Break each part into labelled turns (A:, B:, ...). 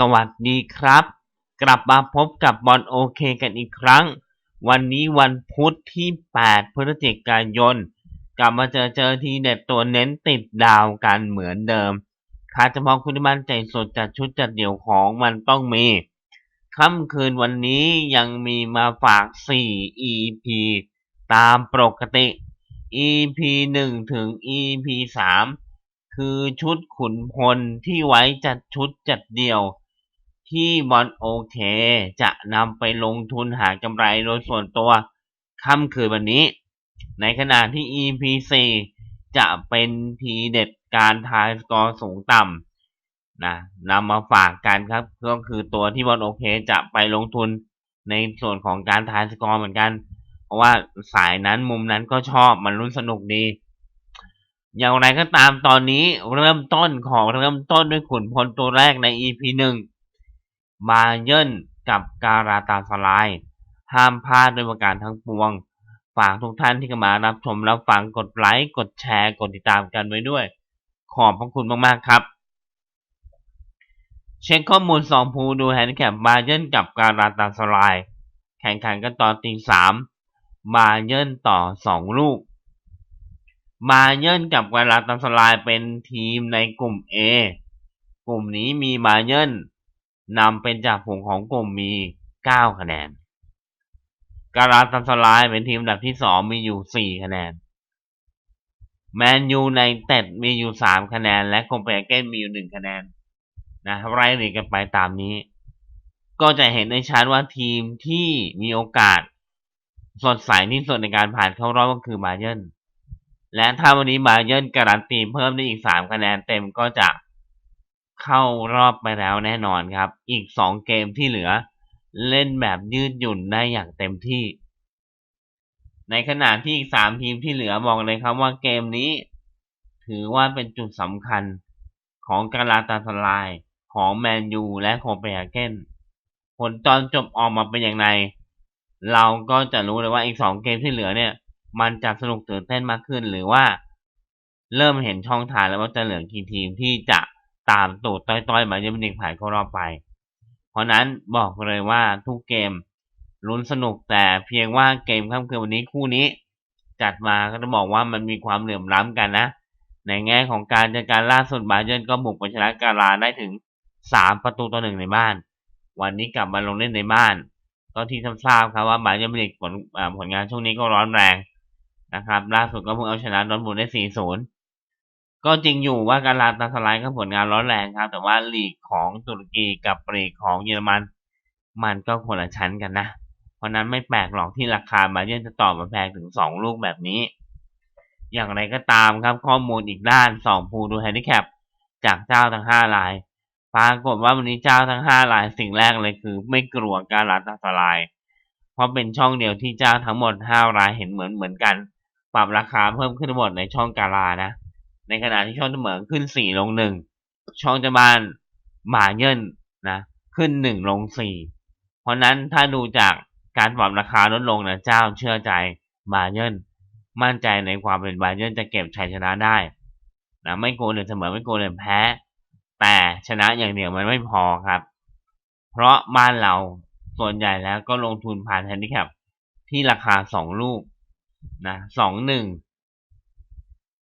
A: สวัสดีครับ กลับมาพบกับบอลโอเคกันอีกครั้ง วันนี้วันพุธที่ 8 พฤศจิกายน กลับมาเจอเจอทีเด็ดตัวเน้นติดดาวกันเหมือนเดิมคาดเฉพาะคุณมั่นใจสดจัดชุดจัดเดี่ยวของมันต้องมี ค่ำคืนวันนี้ยังมีมาฝาก 4 EP ตามปกติ EP 1 ถึง EP 3คือชุดขุนพลที่ไว้จัดชุดจัดเดี่ยว ที่บอลโอเค จะนำไปลงทุนหากำไรโดยส่วนตัวค่ำคืนวันนี้ ในขณะที่ EP 4 จะเป็นทีเด็ดการทายสกอร์สูงต่ำนะนำมาฝากกันครับ ก็คือตัวที่บอลโอเค จะไปลงทุนในส่วนของการทายสกอร์เหมือนกัน เพราะว่าสายนั้นมุมนั้นก็ชอบมันรุ่นสนุกดี อย่างไรก็ตามตอนนี้เริ่มต้นของเริ่มต้นด้วยขุนพลตัวแรกใน EP หนึ่ง มาเยินกับการาตาสลาย ห้ามพลาดด้วยประการทั้งปวง ฝากทุกท่านที่เข้ามารับชมรับฟังกดไลค์กดแชร์กดติดตามกันไว้ด้วย ขอบพระคุณมากๆครับ เช็คข้อมูลสองภูดูแฮนด์แคปบาเยินกับการาตาสลาย แข่งขันกันตอนตีสามบาเยินต่อสองลูกบาเยินกับการาตาสลายเป็นทีมในกลุ่ม A กลุ่มนี้มีบาเยิน นำเป็นจากผงของกลุ่มมี 9 คะแนน การาตันสลายเป็นทีมอันดับที่ 2 มีอยู่ 4 คะแนน แมนยูในเต็ดมีอยู่ 3 คะแนน และโคเปนเกนมีอยู่ 1 คะแนนนะไล่เรียงกันไปตามนี้ ก็จะเห็นในชัดว่าทีมที่มีโอกาส สดใสที่สุดในการผ่านเข้ารอบก็คือบาเยิร์นและถ้าวันนี้บาเยิร์นการันตีเพิ่มได้อีก 3 คะแนนเต็มก็จะ เข้ารอบไปแล้วแน่นอนครับ อีก 2 เกมที่เหลือ เล่นแบบยืดหยุ่นได้อย่างเต็มที่ ในขณะที่อีก 3 ทีมที่เหลือบอกเลยครับว่าเกมนี้ ถือว่าเป็นจุดสำคัญของกาลาตาสลายของแมนยูและโคเปนเฮเกนผลตอนจบออกมาเป็นอย่างไรเราก็จะรู้เลยว่าอีก2เกมที่เหลือเนี่ย มันจะสนุกตื่นเต้นมากขึ้นหรือว่า เริ่มเห็นช่องทางแล้วว่าจะเหลือกี่ทีมที่จะ ตามตูดต้อยๆมาเยมินิกผ่านเข้ารอบไป เพราะนั้นบอกเลยว่าทุกเกมลุ้นสนุกแต่เพียงว่าเกมค่ำคืนวันนี้คู่นี้ จัดมาก็จะบอกว่ามันมีความเหลื่อมล้ำกันนะ ในแง่ของการจัดการล่าสุดบาเยิร์นก็บุกไปชนะกาลาได้ถึง3ประตูต่อหนึ่งในบ้าน วันนี้กลับมาลงเล่นในบ้าน ก็ที่ทราบครับว่าบาเยิร์นมินิกผลผลงานช่วงนี้ก็ร้อนแรงนะครับ ล่าสุดก็เพิ่งเอาชนะดอนบุนได้4-0 ก็จริงอยู่ว่าการลาตาสไลด์ก็ผลงานร้อนแรงครับ แต่ว่าลีกของตุรกีกับลีกของเยอรมัน มันก็คนละชั้นกันนะ เพราะนั้นไม่แปลกหรอกที่ราคาบาเยนจะต่อมาแพงถึง 2 ลูกแบบนี้ อย่างไรก็ตามครับข้อมูลอีกด้าน2ภูดูแฮนดิแคปจากเจ้าทั้ง 5 รายปรากฏว่าวันนี้เจ้าทั้ง 5 รายสิ่งแรกเลยคือ ไม่กลัวการลาตาสไลด์เพราะเป็นช่องเดียวที่เจ้าทั้งหมด 5 รายเห็นเหมือนเหมือนกัน ปรับราคาเพิ่มขึ้นหมดในช่องกาลานะ ในขณะที่ช่องเสมอขึ้นสี่ลงหนึ่งช่องจะบานหมาเยินนะขึ้นหนึ่งลงสี่เพราะนั้นถ้าดูจากการปรับราคาลดลงนะเจ้าเชื่อใจบาเยินมั่นใจในความเป็นบาเยินจะเก็บชัยชนะได้นะไม่โกลเลยเสมอไม่โกลเลยแพ้ แต่ชนะอย่างเดียวมันไม่พอครับ เพราะบ้านเราส่วนใหญ่แล้วก็ลงทุนผ่านแฮนดิแคปที่ราคาสองลูกนะสองหนึ่ง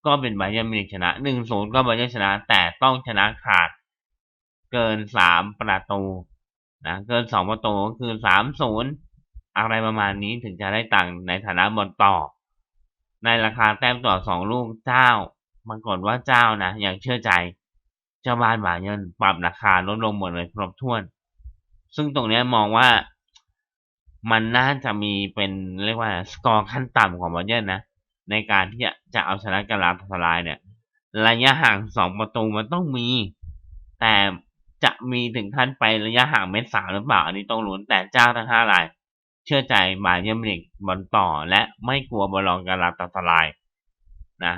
A: ก็เป็นบาเยอร์มิวนิกชนะหนึ่งศูนย์ก็บาเยอร์ชนะ แต่ต้องชนะขาดเกินสามประตูนะเกินสองประตูก็คือสามศูนย์อะไรประมาณนี้ถึงจะได้ตังค์ในฐานะบอลต่อ ในราคาแต้มต่อสองลูกเจ้าปรากฏว่าเจ้านะอย่างเชื่อใจเจ้าบ้านบาเยอร์ปรับราคาลดลงหมดเลยครบถ้วน ซึ่งตรงนี้มองว่ามันน่าจะมีเป็นเรียกว่าสกอร์ขั้นต่ำของบาเยอร์นะ ในการที่จะเอาชนะกาลาตาลายเนี่ย ระยะห่างสองประตูมันต้องมี แต่จะมีถึงขั้นไประยะห่างเมตรสามหรือเปล่า อันนี้ต้องลุ้นแต่เจ้าทั้งห้าราย เชื่อใจบาเยมริกบอลต่อ และไม่กลัวบอลลองกาลาตาลายนะ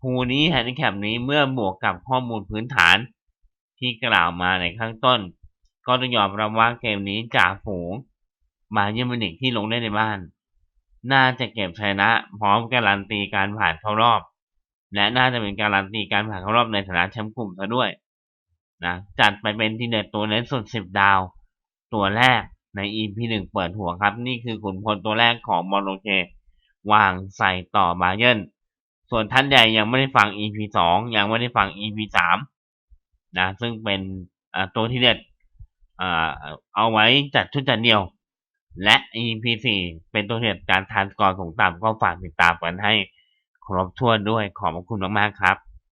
A: ภูนี้แฮนดิแคปนี้เมื่อบวกกับข้อมูลพื้นฐานที่กล่าวมาในข้างต้น ก็ต้องยอมรับว่าเกมนี้จ่าฝูงบาเยมริกที่ลงได้ในบ้าน น่าจะเก็บชนะพร้อมการันตีการผ่านเข้ารอบ และน่าจะเป็นการันตีการผ่านเข้ารอบในฐานะแชมป์กลุ่มซะด้วยนะจัดไปเป็นทีเด็ดตัวเน้นสุดสิบดาว ตัวแรกใน EP หนึ่งเปิดหัวครับ นี่คือขุนพลตัวแรกของมอโรเควางใส่ต่อบาเยนส่วนท่านใหญ่ยังไม่ได้ฟัง EP สองยังไม่ได้ฟัง EP สามนะซึ่งเป็นตัวที่เด็ดเอาไว้จัดชุดจัดเดียว และ EP 4เป็นตัวเหตุการทานกร์สูงต่ำก็ฝากติดตามกันให้ครบถ้วนด้วยขอบคุณมากๆครับ